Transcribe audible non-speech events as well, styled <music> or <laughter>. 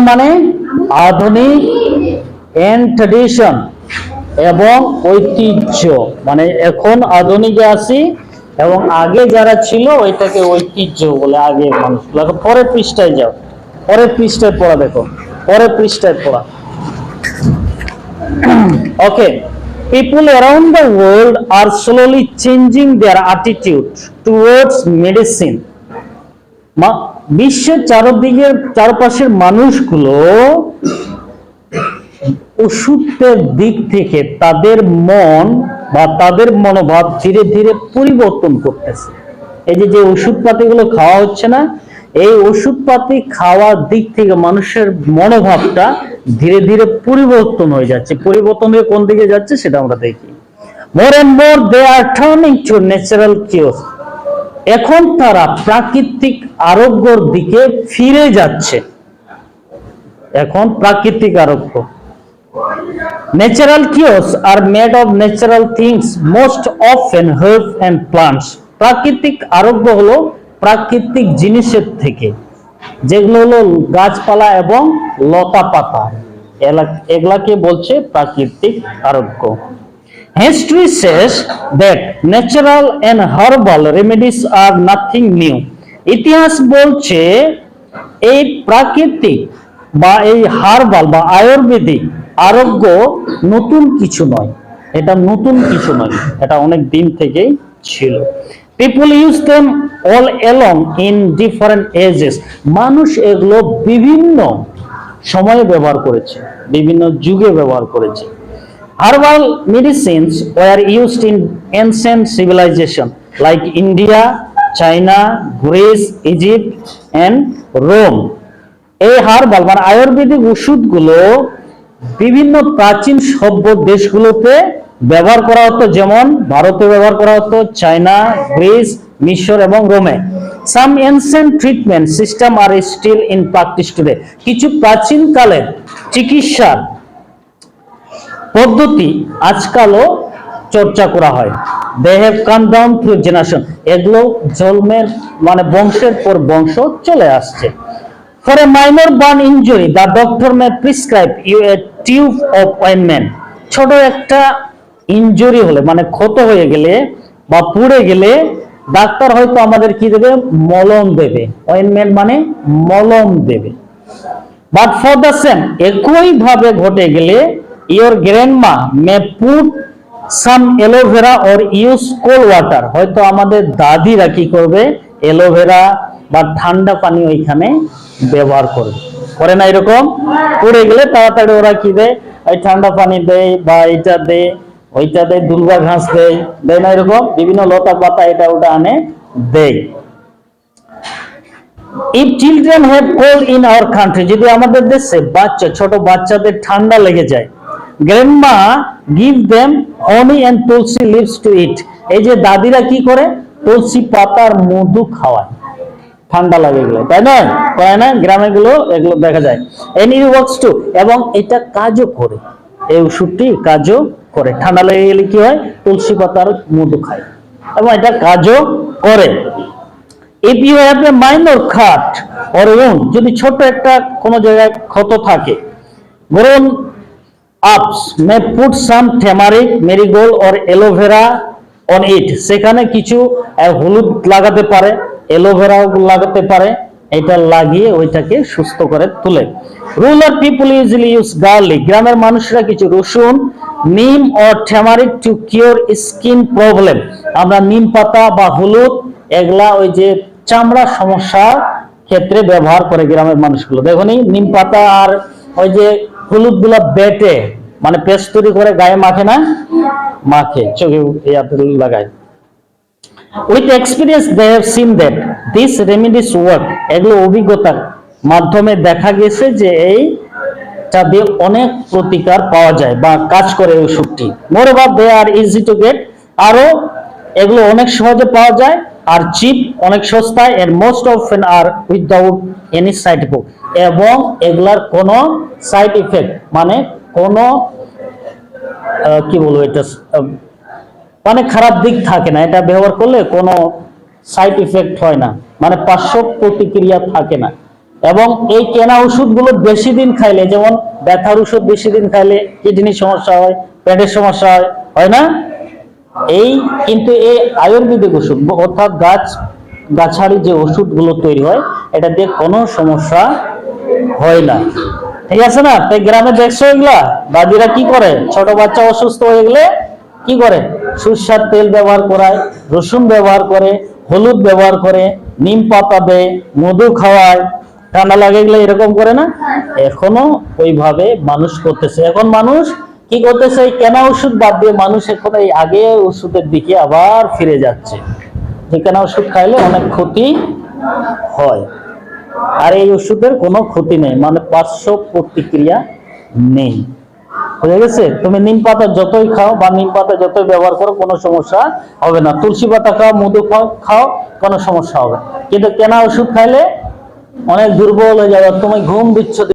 মানে আধুনিক and tradition এবং ঐতিহ্য। মানে এখন আধুনিকে আসি এবং আগে যারা ছিল ওইটাকে ঐতিহ্য বলে আগে মানুষগুলো এখন পরের পৃষ্ঠায় যাও। পরের পৃষ্ঠায় পড়া দেখো। পরের পৃষ্ঠায় পড়া। <clears throat> ওকে people around the world are slowly changing their attitude towards medicine. মা- বিশ্বের চারদিকের, চারপাশের মানুষগুলো ওষুধের দিক থেকে তাদের মন বা তাদের মনোভাব ধীরে ধীরে পরিবর্তন করতেছে। এই যে যে ওষুধপাতিগুলো খাওয়া হচ্ছে না, এই ওষুধপাতি খাওয়ার দিক থেকে মানুষের মনোভাবটা ধীরে ধীরে পরিবর্তন হয়ে যাচ্ছে। পরিবর্তন হয়ে কোন দিকে যাচ্ছে সেটা আমরা দেখি। More and more they are turning to natural cure এখন তারা প্রাকৃতিক আরোগ্যর দিকে ফিরে যাচ্ছে। এখন প্রাকৃতিক আরোগ্য। Natural cures are made of natural things most often herb and plants প্রাকৃতিক আরোগ্য হলো প্রাকৃতিক জিনিসের থেকে। যেগুলো হলো গাছপালা এবং লতা পাতা এগুলাকে বলছে প্রাকৃতিক আরোগ্য। History says that natural and herbal remedies are nothing new. ইতিহাস বলছে, এই প্রাকৃতিক বা এই হার্বাল বা আয়ুর্বেদিক আরোগ্য নতুন কিছু নয়। এটা নতুন কিছু নয়, এটা অনেক দিন থেকেই ছিল। People use them all along in different ages মানুষ এগুলো বিভিন্ন সময়ে ব্যবহার করেছে, বিভিন্ন যুগে ব্যবহার করেছে। Herbal medicines were used in ancient civilization like India, China, Greece, Egypt and Rome. এই হার্বাল মানে আয়ুর্বেদিক ওষুধগুলো বিভিন্ন প্রাচীন সভ্য দেশগুলোতে ব্যবহার করা হতো যেমন ভারতে ব্যবহার করা হতো চায়না গ্রিস মিশর এবং রোমে some ancient treatment system are still in practice today কিছু প্রাচীনকালের চিকিৎসার পদ্ধতি আজকালও চর্চা করা হয়। They have come down through generation, এগুলো জন্মের মানে বংশের পর বংশ চলে আসছে। For a minor burn injury, the doctor may prescribe you a tube of ointment ছোট একটা ইনজুরি হলে মানে ক্ষত হয়ে গেলে বা পুড়ে গেলে ডাক্তার হয়তো আমাদের কি দেবে? মলম দেবে। অয়েনমেন্ট মানে মলম দেবে। বাট ফর দ্য সেম একই ভাবে ঘটে গেলে your grandma may put some aloe vera or use cold water হয়তো আমাদের দাদিরা কি করবে? এলোভেরা বা ঠান্ডা পানি ওইখানে ব্যবহার করবে। করে না এরকম? পড়ে গেলে তাড়াতাড়ি ওরা কি দেয়? ওই ঠান্ডা পানি দেয় বা এটা দেয়, ওইটা দেয় দুর্বা ঘাস দেয় দেয় না এরকম? বিভিন্ন লতা পাতা এটা ওটা আনে, দেয়। If children have cold in our country যদি আমাদের দেশে বাচ্চা, ছোট বাচ্চাদের ঠান্ডা লেগে যায় grandma give them honey and tulsi leaves to eat এই যে দাদিরা কি করে? তুলসি পাতার মধু খাওয়ায়। ঠান্ডা লাগে গেলে তাই না? করে না? গ্রামে গুলো এগুলো দেখা যায়। এনি ওয়ার্কস টু, এবং এটা কাজও করে। এই ওষুধটি কাজও করে। ঠান্ডা লেগে গেলে কি হয়? তুলসী পাতার মধু খায়। এবং এটা কাজও করে। If you have a minor cut or যদি ছোট একটা কোনো জায়গায় ক্ষত থাকে grown ups may put some turmeric marigold or aloe vera on it সেখানে কিছু হলুদ লাগাতে পারে এলোভেরা লাগাতে পারে, এটা লাগিয়ে ওইটাকে সুস্থ করে তুলে। Rural people usually use garlic গ্রামের মানুষরা কিছু রসুন, neem or turmeric to cure skin problem আমরা নিম পাতা বা হলুদ, এগুলা ওই যে চামড়া সমস্যার ক্ষেত্রে ব্যবহার করে গ্রামের মানুষগুলো। দেখুনি নিম পাতা আর ওই যে হলুদগুলা বেটে মানে পেস্ট করে গায়ে মাখে না? মাখে। চোখে লাগায়। With experience they have seen that this remedies work এগুলো অভিজ্ঞতার মাধ্যমে দেখা গেছে যে এই টা দিয়ে অনেক প্রতিকার পাওয়া যায় বা কাজ করে ওষুধটি moreover they are easy to get আরও এগুলো অনেক সহজে পাওয়া যায়। আর চিপ অনেক সস্তায়। এর most of are without any side effect এবং এগুলার কোনো সাইড ইফেক্ট মানে কোনো কি বলব এটা মানে খারাপ দিক থাকে না। এটা ব্যবহার করলে কোনো সাইড ইফেক্ট হয় না মানে পার্শ্ব প্রতিক্রিয়া থাকে না। এবং এই কেনা ওষুধগুলো বেশি দিন খাইলে, যেমন ব্যথার ওষুধ বেশি দিন খাইলে কিডনির সমস্যা হয়, পেটের সমস্যা হয় হয় না? এই কিন্তু এই আয়ুর্বেদিক ওষুধ, অর্থাৎ গাছ, গাছালি যে ওষুধগুলো তৈরি হয়, এটা দিয়ে কোনো সমস্যা হয় না। ঠিক আছে না তাই গ্রামে দেখছ এগুলা? দাদিরা কি করে? ছোট বাচ্চা অসুস্থ হয়ে গেলে কি করে? সরষার তেল ব্যবহার করায়, রসুন ব্যবহার করে, হলুদ ব্যবহার করে, নিম পাতা দেয়, মধু খাওয়ায়। ঠান্ডা লাগে গেলে এরকম করে না? এখনও ওইভাবে মানুষ করতেছে। এখন মানুষ কি করতেছে? কেনা ওষুধ বাদ দিয়ে মানুষ এখন এই আগে ওষুধের দিকে আবার ফিরে যাচ্ছে। কেনা ওষুধ খাইলে অনেক ক্ষতি হয়। আর এই ওষুধের কোনো ক্ষতি নেই মানে পার্শ্ব প্রতিক্রিয়া নেই। বুঝে গেছে? তুমি নিম পাতা যতই খাও বা নিম পাতা যতই ব্যবহার করো, কোনো সমস্যা হবে না। তুলসী পাতা খাও, মধু খাও খাও, কোনো সমস্যা হবে। কিন্তু কেনা ওষুধ খাইলে অনেক দুর্বল হয়ে যাবে, তুমি ঘুম বিচ্ছুতি